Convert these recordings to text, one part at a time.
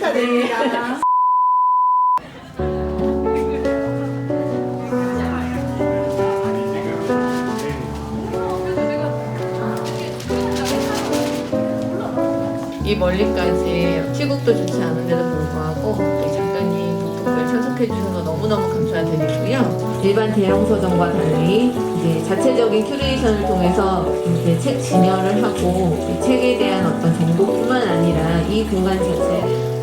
됩니다. 이 멀리까지 시국도 좋지 않은데도 불구하고 우리 작가님 참석해 주셔서 너무너무 감사드리고요. 일반 대형 서점과 달리 이제 자체적인 큐레이션을 통해서 이제 책 진열을 하고 이 책에 대한 어떤 정보뿐만 아니라 이 공간 다양한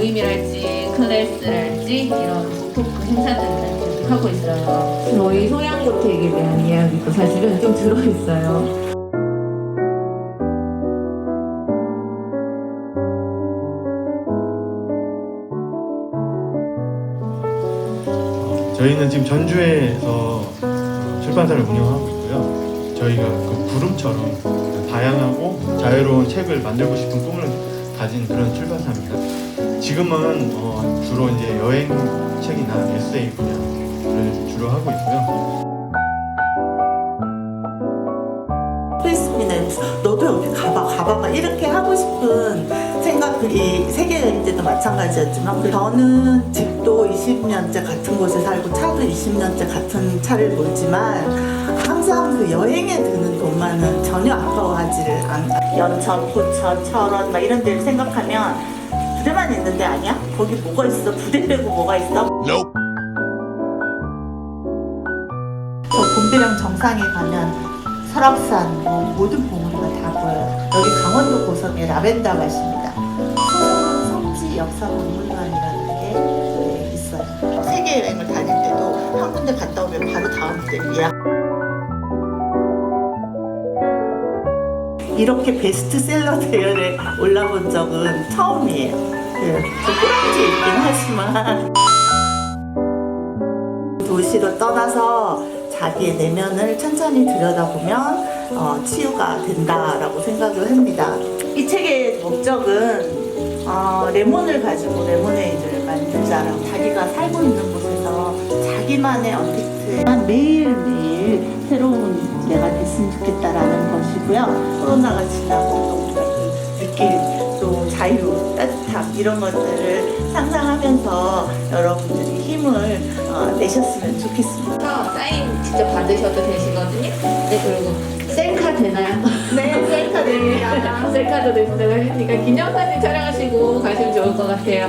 모임이랄지 클래스랄지 이런 토크 행사들을 계속 하고 있어요. 저희 소양고택에 대한 이야기도 사실은 좀 들어있어요. 저희는 지금 전주에서 어, 출판사를 운영하고 있고요. 저희가 그 구름처럼 다양하고 자유로운 책을 만들고 싶은 꿈을 가진 그런 출판사입니다. 지금은 어, 주로 이제 여행 책이나 에세이 분야를 주로 하고 있고요. 크리스피는 너도 여기 가봐 가봐봐 이렇게 하고 싶은 생각이 세계 여행 때도 마찬가지였지만 그 저는 집도 20년째 같은 곳에 살고 차도 20년째 같은 차를 몰지만 항상 그 여행에 드는 돈만은 전혀 아까워하지를 않아 연천, 포천, 철원 막 이런 데를 생각하면 부대만 있는데 아니야? 거기 뭐가 있어? 부대 빼고 뭐가 있어? 저 곰비령 정상에 가면 설악산 뭐 모든 봉우리가 다 보여요. 여기 강원도 고성의 라벤더 밭입니다. 소소는 성지 역사 박물관이라는 게 네, 있어요. 세계 여행을 다닐 때도 한 군데 갔다 오면 바로 다음 데이야. 이렇게 베스트셀러 대열에 올라본 적은 처음이에요. 네, 좀 꾸락지 있긴 하지만 도시로 떠나서 자기의 내면을 천천히 들여다보면 어, 치유가 된다라고 생각을 합니다. 이 책의 목적은 어, 레몬을 가지고 레모네이드를 만들자라고 자기가 살고 있는 곳에서 자기만의 언택트에 매일매일 새로운 내가 됐으면 좋겠다 있다라는 것이고요. 코로나가 지나고 또 느낄 또 자유, 따뜻함 이런 것들을 상상하면서 여러분들이 힘을 어, 내셨으면 좋겠습니다. 사인 직접 받으셔도 되시거든요. 네, 그리고 셀카 되나요? 네, 셀카 됩니다. 셀카도 되신다고 하니까 기념사진 촬영하시고 가시면 좋을 것 같아요.